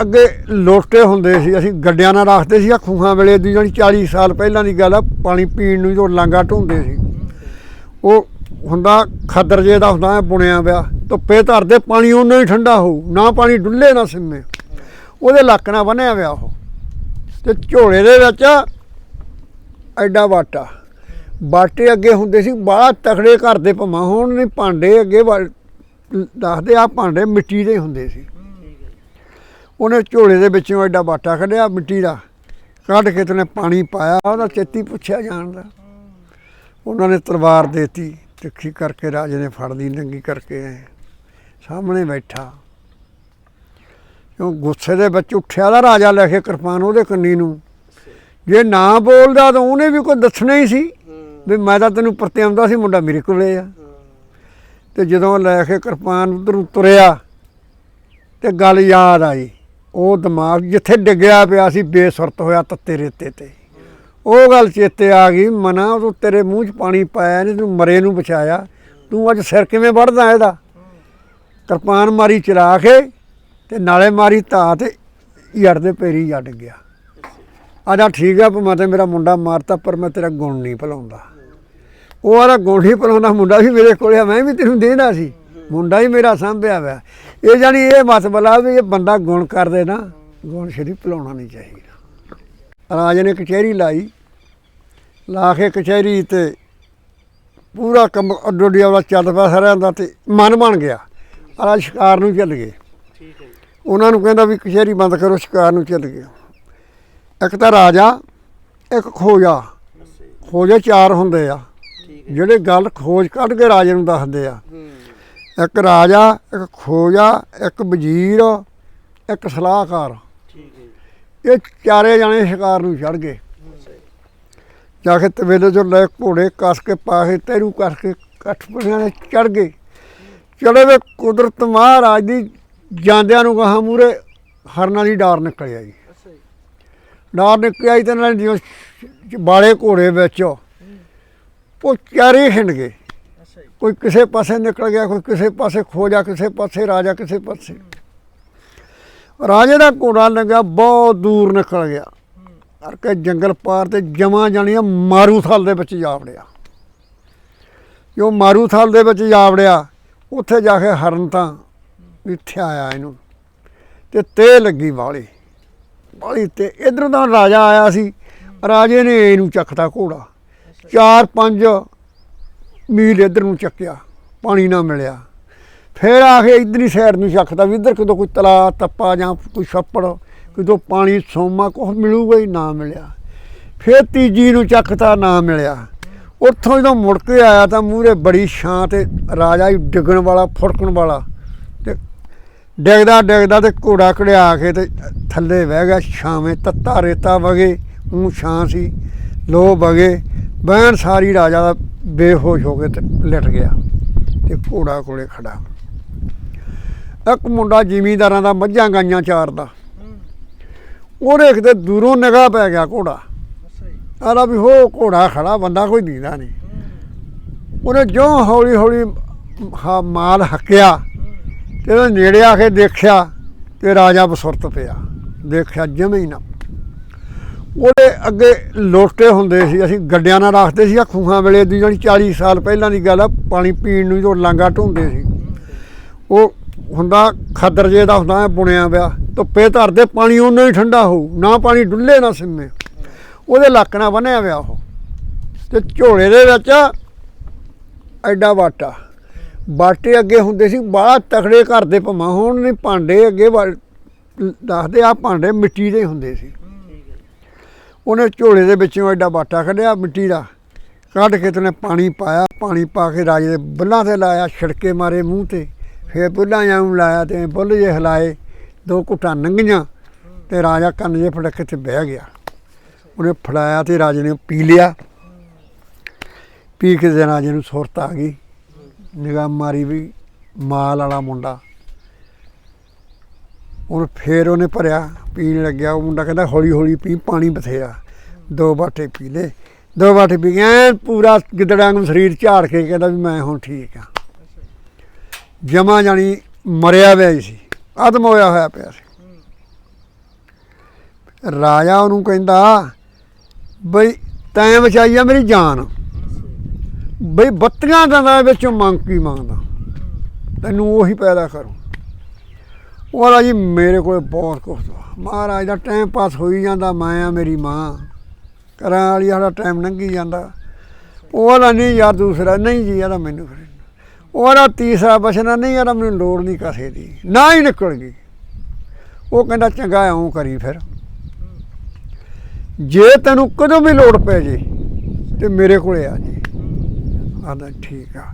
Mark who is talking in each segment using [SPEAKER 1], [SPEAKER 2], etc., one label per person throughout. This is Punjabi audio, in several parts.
[SPEAKER 1] ਅੱਗੇ ਲੋਟੇ ਹੁੰਦੇ ਸੀ, ਅਸੀਂ ਗੱਡਿਆਂ ਨਾਲ ਰੱਖਦੇ ਸੀ ਆ ਖੂਹਾਂ ਵੇਲੇ ਦੀ ਜਾਣੀ 40 ਸਾਲ ਪਹਿਲਾਂ ਦੀ ਗੱਲ ਆ, ਪਾਣੀ ਪੀਣ ਨੂੰ ਜੋ ਲਾਂਗਾ ਢੋਂਦੇ ਸੀ। ਉਹ ਹੁੰਦਾ ਖੱਦਰ ਜੇ ਦਾ ਹੁੰਦਾ ਬੁਣਿਆ ਪਿਆ, ਧੁੱਪੇ ਧਰਦੇ, ਪਾਣੀ ਉਹਨਾਂ ਹੀ ਠੰਡਾ ਹੋਊ, ਨਾ ਪਾਣੀ ਡੁੱਲੇ, ਨਾ ਸਿੰਮੇ। ਉਹਦੇ ਲੱਕਣਾ ਬੰਨਿਆ ਪਿਆ ਉਹ। ਤੇ ਝੋਲੇ ਦੇ ਵਿੱਚ ਐਡਾ ਵਾਟਾ ਬਾਟੇ ਅੱਗੇ ਹੁੰਦੇ ਸੀ, ਬਾਹਲਾ ਤਕੜੇ ਘਰ ਦੇ ਭਮਾ ਹੁਣ ਨਹੀਂ ਭਾਂਡੇ ਅੱਗੇ ਵਾ- ਦੱਸਦੇ ਆ, ਭਾਂਡੇ ਮਿੱਟੀ ਦੇ ਹੁੰਦੇ ਸੀ। ਉਹਨੇ ਝੋਲੇ ਦੇ ਵਿੱਚੋਂ ਐਡਾ ਬਾਟਾ ਕੱਢਿਆ ਮਿੱਟੀ ਦਾ, ਕੱਢ ਕੇ ਤੇ ਪਾਣੀ ਪਾਇਆ, ਉਹਦਾ ਚੇਤੀ ਪੁੱਛਿਆ ਜਾਣ ਦਾ। ਉਹਨਾਂ ਨੇ ਤਲਵਾਰ ਦੇਤੀ, ਤਿੱਖੀ ਕਰਕੇ ਰਾਜੇ ਨੇ ਫੜ ਲਈ, ਨੰਗੀ ਕਰਕੇ ਸਾਹਮਣੇ ਬੈਠਾ। ਕਿਉਂ ਗੁੱਸੇ ਦੇ ਵਿੱਚ ਉੱਠਿਆ ਦਾ ਰਾਜਾ ਲੈ ਕੇ ਕਿਰਪਾਨ ਉਹਦੇ ਕੰਨੀ ਨੂੰ। ਜੇ ਨਾ ਬੋਲਦਾ ਤਾਂ ਉਹਨੇ ਵੀ ਕੋਈ ਦੱਸਣਾ ਹੀ ਸੀ ਵੀ ਮੈਂ ਤਾਂ ਤੈਨੂੰ ਪਰਤਿਆਉਂਦਾ ਸੀ, ਮੁੰਡਾ ਮੇਰੇ ਕੋਲੇ ਆ। ਤੇ ਜਦੋਂ ਲੈ ਕੇ ਕਿਰਪਾਨ ਉਧਰ ਤੁਰਿਆ ਤੇ ਗੱਲ ਯਾਦ ਆਈ। ਉਹ ਦਿਮਾਗ ਜਿੱਥੇ ਡਿੱਗਿਆ ਪਿਆ ਸੀ, ਬੇਸੁਰਤ ਹੋਇਆ ਤੱਤੇ ਰੇਤੇ ਤੇ। ਉਹ ਗੱਲ ਚੇਤੇ ਆ ਗਈ, ਮਨਾ, ਤੂੰ ਤੇਰੇ ਮੂੰਹ 'ਚ ਪਾਣੀ ਪਾਇਆ ਨਹੀਂ, ਤੂੰ ਮਰੇ ਨੂੰ ਬਚਾਇਆ। ਤੂੰ ਅੱਜ ਸਿਰ ਕਿਵੇਂ ਵੜਦਾ ਇਹਦਾ? ਕਿਰਪਾਨ ਮਾਰੀ ਚਲਾ ਕੇ ਤੇ ਨਾਲੇ ਮਾਰੀ ਧਾ ਤੇ ਯੜ ਦੇ ਪੈਰੀ ਜੱਡ ਗਿਆ। ਆਦਾ ਠੀਕ ਆ ਮੈਂ ਤੇ ਮੇਰਾ ਮੁੰਡਾ ਮਾਰਤਾ, ਪਰ ਮੈਂ ਤੇਰਾ ਗੁਣ ਨਹੀਂ ਭੁਲਾਉਂਦਾ। ਉਹ ਵਾਲਾ ਗੁਣ ਹੀ ਭੁਲਾਉਂਦਾ, ਮੁੰਡਾ ਵੀ ਮੇਰੇ ਕੋਲੇ ਆ, ਮੈਂ ਵੀ ਤੈਨੂੰ ਦੇਣਾ ਸੀ। ਮੁੰਡਾ ਹੀ ਮੇਰਾ ਸਾਂਭਿਆ ਹੋਇਆ। ਇਹ ਜਾਨੀ ਇਹ ਮਤਬਲਾ ਵੀ ਇਹ ਬੰਦਾ ਗੁਣ ਕਰਦੇ ਨਾ ਗੁਣ ਸ਼ਰੀ ਭੁਲਾਉਣਾ ਨਹੀਂ ਚਾਹੀਦਾ। ਰਾਜੇ ਨੇ ਕਚਹਿਰੀ ਲਾਈ ਲਾ ਕੇ ਕਚਹਿਰੀ ਤੇ ਪੂਰਾ ਕੰਮ ਅੱਡੋ ਅੱਡੀ ਵਾਲਾ ਚੱਲ ਪਿਆ ਸਾਰਿਆਂ ਦਾ ਤੇ ਮਨ ਬਣ ਗਿਆ। ਆਲਾ ਸ਼ਿਕਾਰ ਨੂੰ ਚੱਲ ਗਏ।
[SPEAKER 2] ਠੀਕ ਹੈ ਜੀ।
[SPEAKER 1] ਉਹਨਾਂ ਨੂੰ ਕਹਿੰਦਾ ਵੀ ਕਚਹਿਰੀ ਬੰਦ ਕਰੋ ਸ਼ਿਕਾਰ ਨੂੰ ਚੱਲ ਗਏ। ਇੱਕ ਤਾਂ ਰਾਜਾ ਇੱਕ ਖੋਜਾ। ਖੋਜੇ ਚਾਰ ਹੁੰਦੇ ਆ। ਜਿਹੜੇ ਗੱਲ ਖੋਜ ਕੱਢ ਕੇ ਰਾਜੇ ਨੂੰ ਦੱਸਦੇ ਆ। ਇੱਕ ਰਾਜਾ ਇੱਕ ਖੋਜਾ ਇੱਕ ਵਜ਼ੀਰ ਇੱਕ ਸਲਾਹਕਾਰ।
[SPEAKER 2] ਠੀਕ ਹੈ ਜੀ।
[SPEAKER 1] ਇਹ ਚਾਰੇ ਜਾਣੇ ਸ਼ਿਕਾਰ ਨੂੰ ਚੜ ਗਏ।
[SPEAKER 2] ਜੀ
[SPEAKER 1] ਜਾ ਕੇ ਤਵੇਲੇ ਚੋਂ ਲੈ ਘੋੜੇ ਕੱਸ ਕੇ ਪਾ ਕੇ ਤੈਰੂ ਕੱਸ ਕੇ ਕੱਠ ਪੜਿਆਂ ਨੇ ਚੜ ਗਏ। ਚੜੇ ਵੇ ਕੁਦਰਤ ਮਹਾਰਾਜ ਦੀ ਜਾਂਦਿਆਂ ਨੂੰ ਕਹਾ ਮੂਰੇ ਹਰਨਾਂ ਦੀ ਡਾਰ ਨਿਕਲ ਆਈ
[SPEAKER 2] ਜੀ।
[SPEAKER 1] ਡਾਰ ਨਿਕਲ ਆਈ ਤੇ ਨਾਲ ਜਿਉਂ ਬਾਲੇ ਘੋੜੇ ਵਿੱਚ ਉਹ ਚਾਰੇ ਹਿੰਡ ਗਏ।
[SPEAKER 2] ਜੀ
[SPEAKER 1] ਕੋਈ ਕਿਸੇ ਪਾਸੇ ਨਿਕਲ ਗਿਆ, ਕੋਈ ਕਿਸੇ ਪਾਸੇ ਖੋਜਾ ਕਿਸੇ ਪਾਸੇ ਰਾਜਾ, ਕਿਸੇ ਪਾਸੇ। ਰਾਜੇ ਦਾ ਘੋੜਾ ਲੱਗਾ ਬਹੁਤ ਦੂਰ ਨਿਕਲ ਗਿਆ। ਅਰ ਜੰਗਲ ਪਾਰ ਤੇ ਜਮਾ ਜਾਣੀਆਂ ਮਾਰੂਥਲ ਦੇ ਵਿੱਚ ਜਾ ਵੜਿਆ। ਜੋ ਮਾਰੂਥਲ ਦੇ ਵਿੱਚ ਜਾ ਵੜਿਆ, ਉੱਥੇ ਜਾ ਕੇ ਹਰਨ ਤਾਂ ਇੱਥੇ ਆਇਆ ਇਹਨੂੰ। ਤੇ ਤੇ ਲੱਗੀ ਵਾਲੀ। ਵਾਲੀ ਤੇ ਇਧਰੋਂ ਦਾ ਰਾਜਾ ਆਇਆ ਸੀ। ਰਾਜੇ ਨੇ ਇਹਨੂੰ ਚੱਕਤਾ ਘੋੜਾ। ਚਾਰ ਪੰਜ ਮੀਲ ਇੱਧਰ ਨੂੰ ਚੱਕਿਆ, ਪਾਣੀ ਨਾ ਮਿਲਿਆ। ਫਿਰ ਆ ਕੇ ਇਧਰਲੀ ਸਾਈਡ ਨੂੰ ਚੱਕਦਾ ਵੀ ਇੱਧਰ ਕਿਤੋਂ ਕੋਈ ਤਲਾ ਤੱਪਾ ਜਾਂ ਕੋਈ ਛੱਪੜ, ਕਿਤੋਂ ਪਾਣੀ ਸੋਮਾ ਕੁਛ ਮਿਲੂਗਾ ਹੀ ਨਾ ਮਿਲਿਆ। ਫਿਰ ਤੀਜੀ ਨੂੰ ਚੱਕਤਾ ਨਾ ਮਿਲਿਆ। ਉੱਥੋਂ ਜਦੋਂ ਮੁੜ ਕੇ ਆਇਆ ਤਾਂ ਮੂਹਰੇ ਬੜੀ ਛਾਂ ਤੇ ਰਾਜਾ ਹੀ ਡਿੱਗਣ ਵਾਲਾ, ਫੁੜਕਣ ਵਾਲਾ ਤੇ ਡਿੱਗਦਾ ਡਿੱਗਦਾ ਤੇ ਘੋੜਾ ਕੜਿਆ ਕੇ ਤੇ ਥੱਲੇ ਬਹਿ ਗਿਆ, ਛਾਵੇਂ ਤੱਤਾ ਰੇਤਾ ਵਗੇ ਉਹ ਛਾਂ ਸੀ ਲੋ ਵਗੇ ਬਹਿਣ ਸਾਰੀ ਰਾਜਾ ਦਾ ਬੇਹੋਸ਼ ਹੋ ਕੇ ਤੇ ਲਿਟ ਗਿਆ ਤੇ ਘੋੜਾ ਕੋਲੇ ਖੜਾ। ਇੱਕ ਮੁੰਡਾ ਜ਼ਿਮੀਂਦਾਰਾਂ ਦਾ ਮੱਝਾਂ ਗਾਈਆਂ ਚਾਰਦਾ।
[SPEAKER 2] ਉਹਦੇ
[SPEAKER 1] ਉਹ ਦੇਖਦੇ ਦੂਰੋਂ ਨਿਗਾਹ ਪੈ ਗਿਆ ਘੋੜਾ।
[SPEAKER 2] ਅੱਛਾ ਜੀ
[SPEAKER 1] ਵੀ ਹੋ, ਘੋੜਾ ਖੜਾ, ਬੰਦਾ ਕੋਈ ਦੀਦਾ ਨਹੀਂ। ਉਹਨੇ ਜੋ ਹੌਲੀ ਹੌਲੀ ਹਾ- ਮਾਲ ਹੱਕਿਆ ਤੇ ਉਹ ਨੇੜੇ ਆ ਕੇ ਦੇਖਿਆ ਤੇ ਰਾਜਾ ਬਸੁਰਤ ਪਿਆ। ਦੇਖਿਆ ਜਮੇ ਹੀ ਨਾ। ਉਹਦੇ ਅੱਗੇ ਲੋਟੇ ਹੁੰਦੇ ਸੀ, ਅਸੀਂ ਗੱਡਿਆਂ ਨਾਲ ਰੱਖਦੇ ਸੀ ਆ ਖੂਹਾਂ ਵੇਲੇ ਦੀ ਜਾਣੀ 40 ਸਾਲ ਪਹਿਲਾਂ ਦੀ ਗੱਲ ਆ, ਪਾਣੀ ਪੀਣ ਨੂੰ ਜੋ ਲਾਂਗਾ ਢੋਂਦੇ ਸੀ। ਉਹ ਹੁੰਦਾ ਖੱਦਰ ਜੇ ਦਾ ਹੁੰਦਾ ਬੁਣਿਆ ਪਿਆ, ਧੁੱਪੇ ਧਰਦੇ, ਪਾਣੀ ਉਹਨਾਂ ਹੀ ਠੰਡਾ ਹੋਊ, ਨਾ ਪਾਣੀ ਡੁੱਲੇ, ਨਾ ਸਿੰਮੇ। ਉਹਦੇ ਲੱਕਣਾ ਬੰਨਿਆ ਪਿਆ ਉਹ। ਤੇ ਝੋਲੇ ਦੇ ਵਿੱਚ ਐਡਾ ਵਾਟਾ। ਬਾਟੇ ਅੱਗੇ ਹੁੰਦੇ ਸੀ, ਬਾਹਲਾ ਤਕੜੇ ਘਰ ਦੇ ਭਮਾ ਹੁਣ ਨਹੀਂ ਭਾਂਡੇ ਅੱਗੇ ਵਾ- ਦੱਸਦੇ ਆ, ਭਾਂਡੇ ਮਿੱਟੀ ਦੇ ਹੁੰਦੇ ਸੀ। ਉਹਨੇ ਝੋਲੇ ਦੇ ਵਿੱਚੋਂ ਐਡਾ ਬਾਟਾ ਕੱਢਿਆ ਮਿੱਟੀ ਦਾ। ਕੱਢ ਕੇ ਤੇ ਉਹਨੇ ਪਾਣੀ ਪਾਇਆ, ਪਾਣੀ ਪਾ ਕੇ ਰਾਜੇ ਦੇ ਬੁੱਲਾਂ ਤੇ ਲਾਇਆ, ਛਿੜਕੇ ਮਾਰੇ ਮੂੰਹ ਤੇ। ਫਿਰ ਬੁੱਲਾਂ ਜਾਂ ਨੂੰ ਲਾਇਆ ਤੇ ਬੁੱਲ ਜੇ ਹਿਲਾਏ, ਦੋ ਘੁੱਟਾਂ ਲੰਘੀਆਂ ਤੇ ਰਾਜਾ ਕੰਨ ਜੇ ਫੜ ਤੇ ਬਹਿ ਗਿਆ। ਉਹਨੇ ਫੜਾਇਆ ਤੇ ਰਾਜੇ ਨੇ ਪੀ ਲਿਆ। ਪੀ ਕੇ ਤੇ ਰਾਜੇ ਨੂੰ ਸੁਰਤ ਆ ਗਈ। ਨਿਗਾਹ ਮਾਰੀ ਵੀ ਮਾਲ ਵਾਲਾ ਮੁੰਡਾ। ਹੁਣ ਫੇਰ ਉਹਨੇ ਭਰਿਆ, ਪੀਣ ਲੱਗਿਆ, ਉਹ ਮੁੰਡਾ ਕਹਿੰਦਾ, ਹੌਲੀ ਹੌਲੀ ਪੀ, ਪਾਣੀ ਬਥੇਰਾ। ਦੋ ਬਾਟੇ ਪੀ ਲੇ ਦੋ ਬਾਟੇ ਪੀ ਗਿਆ ਐਨ ਪੂਰਾ ਗਿੱਦੜਾਂ ਨੂੰ ਸਰੀਰ ਝਾੜ ਕੇ ਕਹਿੰਦਾ ਵੀ ਮੈਂ ਹੁਣ ਠੀਕ ਆ। ਜਮਾ ਜਾਣੀ ਮਰਿਆ ਹੋਇਆ ਹੀ ਸੀ ਆਦਮ ਹੋਇਆ ਹੋਇਆ ਪਿਆ ਸੀ। ਰਾਜਾ ਉਹਨੂੰ ਕਹਿੰਦਾ, ਬਈ ਤੈਂ ਬਚਾਈ ਆ ਮੇਰੀ ਜਾਨ। ਬਈ ਬੱਤੀਆਂ ਦਾ ਵਿੱਚੋਂ ਮੰਗ ਕੀ ਮੰਗਦਾ? ਤੈਨੂੰ ਉਹੀ ਪੈਦਾ ਕਰੂੰ। ਉਹ ਆਲਾ ਜੀ ਮੇਰੇ ਕੋਲ ਬਹੁਤ ਕੁਛ ਵਾ। ਮਹਾਰਾਜ ਦਾ ਟਾਈਮ ਪਾਸ ਹੋਈ ਜਾਂਦਾ, ਮੈਂ ਆ ਮੇਰੀ ਮਾਂ। ਕਰਾਂ ਵਾਲੀ ਸਾਡਾ ਟਾਈਮ ਲੰਘੀ ਜਾਂਦਾ। ਉਹ ਆਲਾ ਨਹੀਂ ਯਾਰ ਦੂਸਰਾ, ਨਹੀਂ ਜੀ, ਇਹਦਾ ਮੈਨੂੰ ਫਿਰ ਉਹ ਆਲਾ ਤੀਸਰਾ ਬਚਨਾ ਨਹੀਂ ਯਾਰ ਮੈਨੂੰ ਲੋੜ ਨਹੀਂ ਕਿਸੇ ਦੀ। ਨਾ ਹੀ ਨਿਕਲ ਗਈ। ਉਹ ਕਹਿੰਦਾ, ਚੰਗਾ, ਇਉਂ ਕਰੀ ਫਿਰ। ਜੇ ਤੈਨੂੰ ਕਦੋਂ ਵੀ ਲੋੜ ਪੈ ਜੇ, ਤੇ ਮੇਰੇ ਕੋਲੇ ਆ ਜੀ। ਆਦਾ, ਠੀਕ ਆ।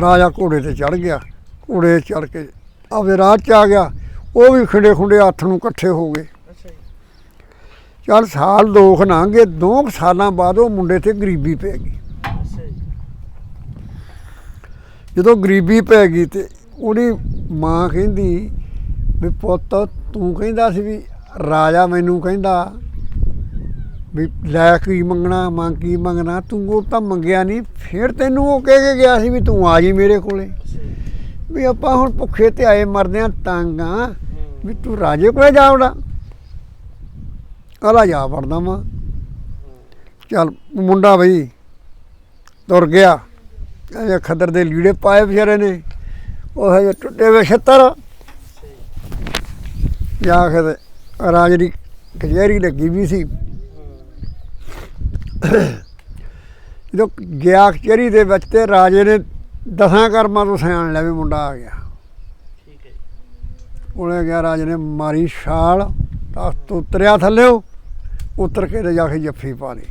[SPEAKER 1] ਰਾਜਾ ਘੋੜੇ ਤੇ ਚੜ ਗਿਆ। ਘੋੜੇ ਚੜ ਕੇ ਆਪਦੇ ਰਾਹ ਚ ਆ ਗਿਆ। ਉਹ ਵੀ ਖਿੰਡੇ ਖੁੰਡੇ ਹੱਥ ਨੂੰ ਇਕੱਠੇ ਹੋ ਗਏ।
[SPEAKER 2] ਅੱਛਾ ਜੀ।
[SPEAKER 1] ਚੱਲ ਸਾਲ ਦੋ ਕੁ ਲੰਘ ਗਏ ਦੋ ਸਾਲਾਂ ਬਾਅਦ ਉਹ ਮੁੰਡੇ ਤੇ ਗਰੀਬੀ ਪੈ ਗਈ।
[SPEAKER 2] ਅੱਛਾ ਜੀ।
[SPEAKER 1] ਜਦੋਂ ਗਰੀਬੀ ਪੈ ਗਈ ਤੇ ਉਹਦੀ ਮਾਂ ਕਹਿੰਦੀ ਵੀ ਪੁੱਤ ਤੂੰ ਕਹਿੰਦਾ ਸੀ ਵੀ ਰਾਜਾ ਮੈਨੂੰ ਕਹਿੰਦਾ ਵੀ ਲੈ ਕੀ ਮੰਗਣਾ ਮੰਗ ਕੀ ਮੰਗਣਾ ਤੂੰ ਉਹ ਤਾਂ ਮੰਗਿਆ ਨਹੀਂ ਫਿਰ ਤੈਨੂੰ ਉਹ ਕਹਿ ਕੇ ਗਿਆ ਸੀ ਵੀ ਤੂੰ ਆ ਜੀ ਮੇਰੇ ਕੋਲੇ। ਵੀ ਆਪਾਂ ਹੁਣ ਭੁੱਖੇ ਤੇ ਆਏ ਮਰਦੇ ਆ ਤੰਗ ਆ ਵੀ ਤੂੰ ਰਾਜੇ ਕੋਲੇ ਜਾ ਵੜਾ। ਆਲਾ ਜਾ ਵੜਦਾ ਵਾਂ? ਚੱਲ ਮੁੰਡਾ ਬਈ ਤੁਰ ਗਿਆ। ਇਹ ਖੱਦਰ ਦੇ ਲੀੜੇ ਪਾਏ ਵਿਚਾਰੇ ਨੇ। ਉਹ ਹਜੇ ਟੁੱਟੇ ਵੇ ਛੱਤਰ।
[SPEAKER 2] ਜੀ
[SPEAKER 1] ਕੇ ਰਾਜ ਦੀ ਕਚਹਿਰੀ ਲੱਗੀ ਵੀ ਸੀ। ਜਦੋਂ ਗਿਆ ਕਚਹਿਰੀ ਦੇ ਵਿੱਚ ਤੇ ਰਾਜੇ ਨੇ ਦਸਾਂ ਕਰਮਾਂ ਤੋਂ ਸਿਆਣ ਲਿਆ ਵੀ ਮੁੰਡਾ ਆ ਗਿਆ।
[SPEAKER 2] ਠੀਕ ਹੈ ਜੀ।
[SPEAKER 1] ਉਹਨੇ ਗਿਆ ਰਾਜੇ ਨੇ ਮਾਰੀ ਛਾਲ ਤੋਂ ਉਤਰਿਆ ਥੱਲਿਓ ਉਤਰ ਕੇ ਤੇ ਜਾ ਕੇ ਜੱਫੀ ਪਾ ਲਈ।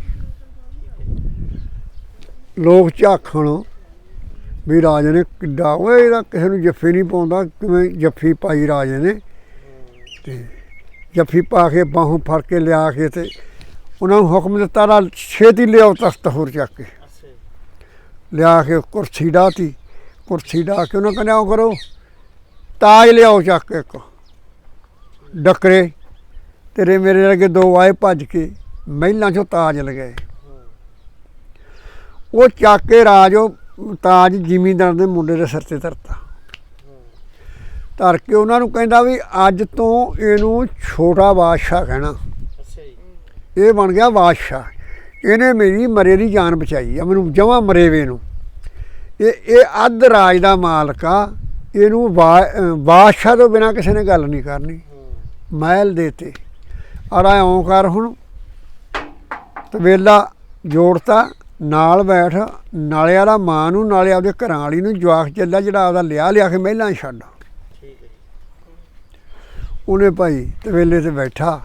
[SPEAKER 1] ਲੋਕ ਝਾਖਣ ਵੀ ਰਾਜੇ ਨੇ ਕਿੱਡਾ ਓਏ ਇਹਦਾ ਕਿਸੇ ਨੂੰ ਜੱਫੀ ਨਹੀਂ ਪਾਉਂਦਾ ਕਿਵੇਂ ਜੱਫੀ ਪਾਈ ਰਾਜੇ ਨੇ। ਤੇ ਜੱਫੀ ਪਾ ਕੇ ਬਾਹੋਂ ਫੜ ਕੇ ਲਿਆ ਕੇ ਤੇ ਉਹਨਾਂ ਨੂੰ ਹੁਕਮ ਦਿੱਤਾ ਰਾ ਛੇਤੀ ਲਿਆਓ ਤਖਤ ਹੋਰ ਚੱਕ ਕੇ। ਲਿਆ ਕੇ ਕੁਰਸੀ ਡਾਤੀ ਕੁਰਸੀ ਢਾ ਕੇ ਉਹਨਾਂ ਕਹਿੰਦੇ ਆਓ ਕਰੋ। ਤਾਜ ਲਿਆਓ ਚੱਕ ਕੇ ਇੱਕ ਡੱਕਰੇ। ਤੇਰੇ ਮੇਰੇ ਲੱਗੇ ਦੋ ਆਏ ਭੱਜ ਕੇ ਮਹਿਲਾਂ ਚੋਂ ਤਾਜ ਲਗਾਏ ਉਹ ਚੱਕ ਕੇ ਰਾਜ ਉਹ ਤਾਜ ਜ਼ਿਮੀਂਦਾਰ ਦੇ ਮੁੰਡੇ ਦੇ ਸਿਰ ਤੇ ਧਰਤਾ। ਧਰ ਕੇ ਉਹਨਾਂ ਨੂੰ ਕਹਿੰਦਾ ਵੀ ਅੱਜ ਤੋਂ ਇਹਨੂੰ ਛੋਟਾ ਬਾਦਸ਼ਾਹ ਕਹਿਣਾ। ਇਹ ਬਣ ਗਿਆ ਬਾਦਸ਼ਾਹ। ਇਹਨੇ ਮੇਰੀ ਮਰੇ ਦੀ ਜਾਨ ਬਚਾਈ ਆ ਮੈਨੂੰ ਜਮਾ ਮਰੇਵੇ ਨੂੰ। ਇਹ ਇਹ ਅੱਧ ਰਾਜ ਦਾ ਮਾਲਕ ਆ ਇਹਨੂੰ ਬਾਦਸ਼ਾਹ ਤੋਂ ਬਿਨਾ ਕਿਸੇ ਨੇ ਗੱਲ ਨਹੀਂ ਕਰਨੀ। ਮਹਿਲ ਦੇਤੇ ਆਰਾ ਇਉਂ ਕਰ ਹੁਣ। ਤਵੇਲਾ ਜੋੜਤਾ ਨਾਲ ਬੈਠ ਨਾਲੇ ਆਲਾ ਮਾਂ ਨੂੰ ਨਾਲੇ ਆਪਦੇ ਘਰਾਂ ਵਾਲੀ ਨੂੰ ਜਵਾਕ ਚੱਲਿਆ ਜਿਹੜਾ ਆਪਦਾ ਲਿਆ ਲਿਆ ਕੇ ਮਹਿਲਾਂ ਛੱਡ।
[SPEAKER 2] ਠੀਕ ਹੈ
[SPEAKER 1] ਉਹਨੇ ਭਾਈ ਤਵੇਲੇ ਤੇ ਬੈਠਾ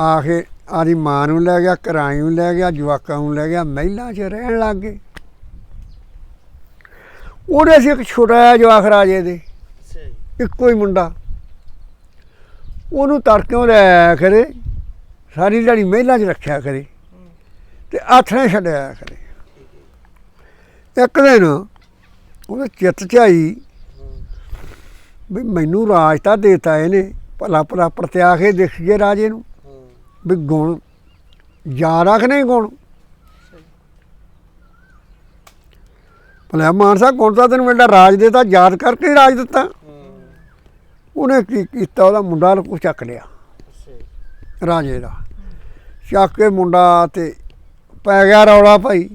[SPEAKER 1] ਆ ਕੇ ਆਦੀ ਮਾਂ ਨੂੰ ਲੈ ਗਿਆ ਘਰਾਈ ਨੂੰ ਲੈ ਗਿਆ ਜਵਾਕਾਂ ਨੂੰ ਲੈ ਗਿਆ ਮਹਿਲਾਂ 'ਚ ਰਹਿਣ ਲੱਗ ਗਏ। ਉਹਦੇ ਸੀ ਇੱਕ ਛੋਟਾ ਜਿਹਾ ਜਵਾਕ ਰਾਜੇ ਦੇ ਇੱਕੋ ਹੀ ਮੁੰਡਾ। ਉਹਨੂੰ ਤੜਕਿਓਂ ਲੈ ਆਇਆ ਕਰੇ ਸਾਰੀ ਦਿਹਾੜੀ ਮਹਿਲਾਂ 'ਚ ਰੱਖਿਆ ਕਰੇ ਤੇ ਆਥਣੇ ਛੱਡਿਆ ਕਰੇ। ਇੱਕ ਦਿਨ ਉਹਦੇ ਚਿੱਤ 'ਚ ਆਈ ਵੀ ਮੈਨੂੰ ਰਾਜ ਤਾਂ ਦੇਤਾ ਇਹਨੇ ਭਲਾ ਭਲਾ ਪ੍ਰਤਿਆ ਕੇ ਦੇਖ ਜੇ ਰਾਜੇ ਨੂੰ। ਵੀ ਗੁਣ ਯਾਦ ਰੱਖ ਨਹੀਂ ਗੁਣ। ਭਲਾ ਮਾਨਸਾ ਗੁਣ ਤਾਂ ਤੈਨੂੰ ਮਿਲਦਾ, ਰਾਜ ਦੇ ਯਾਦ ਕਰਕੇ ਰਾਜ ਦਿੱਤਾ। ਉਹਨੇ ਕੀ ਕੀਤਾ, ਉਹਦਾ ਮੁੰਡਾ ਲਕੂ ਚੱਕ ਲਿਆ। ਰਾਜੇ ਦਾ। ਚੱਕ ਕੇ ਮੁੰਡਾ ਤੇ ਪੈ ਗਿਆ ਰੌਲਾ ਭਾਈ।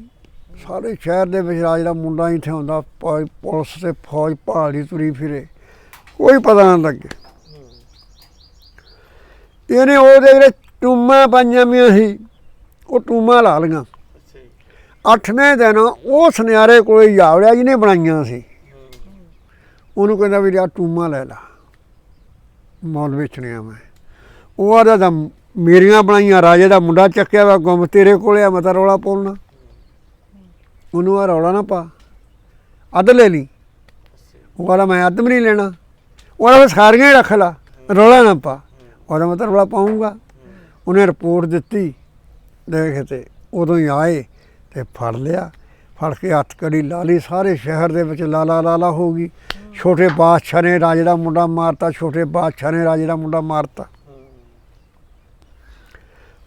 [SPEAKER 1] ਸਾਰੇ ਸ਼ਹਿਰ ਦੇ ਵਿੱਚ ਰਾਜੇ ਦਾ ਮੁੰਡਾ ਹੀ ਹੁੰਦਾ ਪੁਲਿਸ ਤੇ ਫੌਜ ਭਾਲੀ ਤੁਰੀ ਫਿਰੇ। ਕੋਈ ਪਤਾ ਨਾ ਲੱਗੇ।
[SPEAKER 2] ਹੂੰ
[SPEAKER 1] ਇਹਨੇ ਉਹਦੇ ਜਿਹੜੇ ਟੂਮਾਂ ਪਾਈਆਂ ਵੀਆਂ ਸੀ, ਉਹ ਟੂਮਾਂ ਲਾ ਲਈਆਂ। ਅੱਠਵੇਂ ਦਿਨ ਉਹ ਸੁਨਿਆਰੇ ਕੋਲੇ ਜਾਵੜਿਆ ਜਿਹਨੇ ਬਣਾਈਆਂ ਸੀ। ਉਹਨੂੰ ਕਹਿੰਦਾ ਵੀ ਆ ਟੂਮਾਂ ਲੈ ਲਾ। ਮੌਲ ਵੇਚਣੀਆਂ ਮੈਂ। ਉਹ ਆਦਾ ਤਾਂ ਮੇਰੀਆਂ ਬਣਾਈਆਂ, ਰਾਜੇ ਦਾ ਮੁੰਡਾ ਚੱਕਿਆ ਵਾ, ਗੁੰਮ ਤੇਰੇ ਕੋਲੇ ਆ, ਮੈਂ ਤਾਂ ਰੌਲਾ ਪਾਉਣਾ। ਉਹਨੂੰ ਆ ਰੌਲਾ ਨਾ ਪਾ। ਅੱਧ ਲੈ ਲਈ। ਉਹ ਕਹਿੰਦਾ ਮੈਂ ਅੱਧ ਵੀ ਨਹੀਂ ਲੈਣਾ। ਉਹਦਾ ਵਾਲਾ ਸਾਰੀਆਂ ਹੀ ਰੱਖ ਲਾ, ਰੌਲਾ ਨਾ ਪਾ। ਉਹਦਾ ਮੈਂ ਤਾਂ ਰੌਲਾ ਪਾਉਂਗਾ ਉਹਨੇ ਰਿਪੋਰਟ ਦਿੱਤੀ, ਦੇਖ ਤੇ ਉਦੋਂ ਹੀ ਆਏ ਤੇ ਫੜ ਲਿਆ। ਫੜ ਕੇ ਹੱਥ ਕੜੀ ਲਾ ਲਈ, ਸਾਰੇ ਸ਼ਹਿਰ ਦੇ ਵਿੱਚ ਲਾਲਾ ਲਾਲਾ ਹੋ ਗਈ। ਛੋਟੇ ਬਾਦਸ਼ਾਹ ਨੇ ਰਾਜੇ ਦਾ ਮੁੰਡਾ ਮਾਰਤਾ, ਛੋਟੇ ਬਾਦਸ਼ਾਹ ਨੇ ਰਾਜੇ ਦਾ ਮੁੰਡਾ ਮਾਰਤਾ।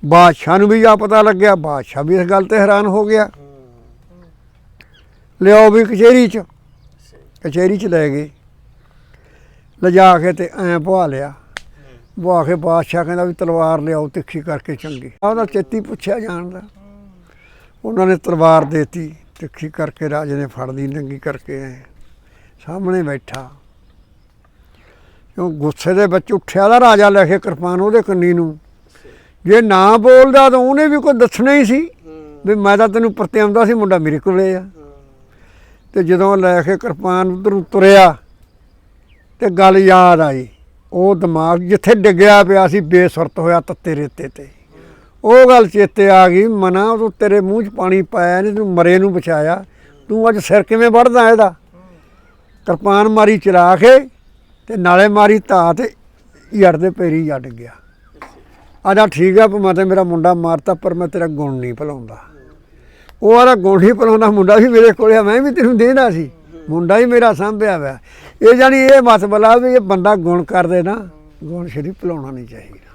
[SPEAKER 1] ਬਾਦਸ਼ਾਹ ਨੂੰ ਵੀ ਆ ਪਤਾ ਲੱਗਿਆ, ਬਾਦਸ਼ਾਹ ਵੀ ਇਸ ਗੱਲ ਤੇ ਹੈਰਾਨ ਹੋ ਗਿਆ। ਲਿਆਓ ਵੀ ਕਚਹਿਰੀ 'ਚ। ਕਚਹਿਰੀ 'ਚ ਲੈ ਗਏ। ਲਿਜਾ ਕੇ ਤੇ ਐਂ ਪਵਾ ਲਿਆ। ਉਹ ਕੇ ਬਾਦਸ਼ਾਹ ਕਹਿੰਦਾ ਵੀ ਤਲਵਾਰ ਲਿਆਓ ਤਿੱਖੀ ਕਰਕੇ ਚੰਗੀ। ਉਹਦਾ ਚੇਤੀ ਪੁੱਛਿਆ ਜਾਣਦਾ ਉਹਨਾਂ ਨੇ ਤਲਵਾਰ ਦੇਤੀ, ਤਿੱਖੀ ਕਰਕੇ ਰਾਜੇ ਨੇ ਫੜ ਲਈ, ਨੰਗੀ ਕਰਕੇ ਐਂ ਸਾਹਮਣੇ ਬੈਠਾ। ਕਿਉਂ ਗੁੱਸੇ ਦੇ ਵਿੱਚ ਉੱਠਿਆ ਦਾ ਰਾਜਾ ਲੈ ਕੇ ਕਿਰਪਾਨ ਉਹਦੇ ਕੰਨੀ ਨੂੰ। ਜੇ ਨਾ ਬੋਲਦਾ ਤਾਂ ਉਹਨੇ ਵੀ ਕੋਈ ਦੱਸਣਾ ਹੀ ਸੀ ਵੀ ਮੈਂ ਤਾਂ ਤੈਨੂੰ ਪਰਤਿਆਉਂਦਾ ਸੀ, ਮੁੰਡਾ ਮੇਰੇ ਕੋਲੇ ਆ।
[SPEAKER 2] ਹੂੰ
[SPEAKER 1] ਤੇ ਜਦੋਂ ਲੈ ਕੇ ਕਿਰਪਾਨ ਉਧਰ ਤੁਰਿਆ ਤੇ ਗੱਲ ਯਾਦ ਆਈ। ਉਹ ਦਿਮਾਗ ਜਿੱਥੇ ਡਿੱਗਿਆ ਪਿਆ ਸੀ, ਬੇਸੁਰਤ ਹੋਇਆ ਤੱਤੇ ਰੇਤੇ ਤੇ। ਉਹ ਗੱਲ ਚੇਤੇ ਆ ਗਈ, ਮਨਾ ਤੂੰ ਤੇਰੇ ਮੂੰਹ 'ਚ ਪਾਣੀ ਪਾਇਆ ਨਹੀਂ ਤੂੰ ਮਰੇ ਨੂੰ ਬਚਾਇਆ। ਤੂੰ ਅੱਜ ਸਿਰ ਕਿਵੇਂ ਵੜਦਾ ਇਹਦਾ? ਕਿਰਪਾਨ ਮਾਰੀ ਚਲਾ ਕੇ ਤੇ ਨਾਲੇ ਮਾਰੀ ਧਾ ਤੇ ਯੜ ਦੇ ਪੈਰੀ ਜੱਟ ਗਿਆ। ਆਦਾ ਠੀਕ ਆ ਮੈਂ ਤੇ ਮੇਰਾ ਮੁੰਡਾ ਮਾਰਤਾ, ਪਰ ਮੈਂ ਤੇਰਾ ਗੁਣ ਨਹੀਂ ਭੁਲਾਉਂਦਾ। ਉਹ ਵਾਲਾ ਗੁਣ ਹੀ ਭੁਲਾਉਂਦਾ, ਮੁੰਡਾ ਵੀ ਮੇਰੇ ਕੋਲੇ ਆ, ਮੈਂ ਵੀ ਤੈਨੂੰ ਦੇਣਾ ਸੀ। ਮੁੰਡਾ ਹੀ ਮੇਰਾ ਸਾਂਭਿਆ ਹੋਇਆ। ਇਹ ਜਾਨੀ ਇਹ ਮਤਬਲਾ ਵੀ ਇਹ ਬੰਦਾ ਗੁਣ ਕਰਦੇ ਨਾ, ਗੁਣ ਸ਼ਰੀ ਭੁਲਾਉਣਾ ਨਹੀਂ ਚਾਹੀਦਾ।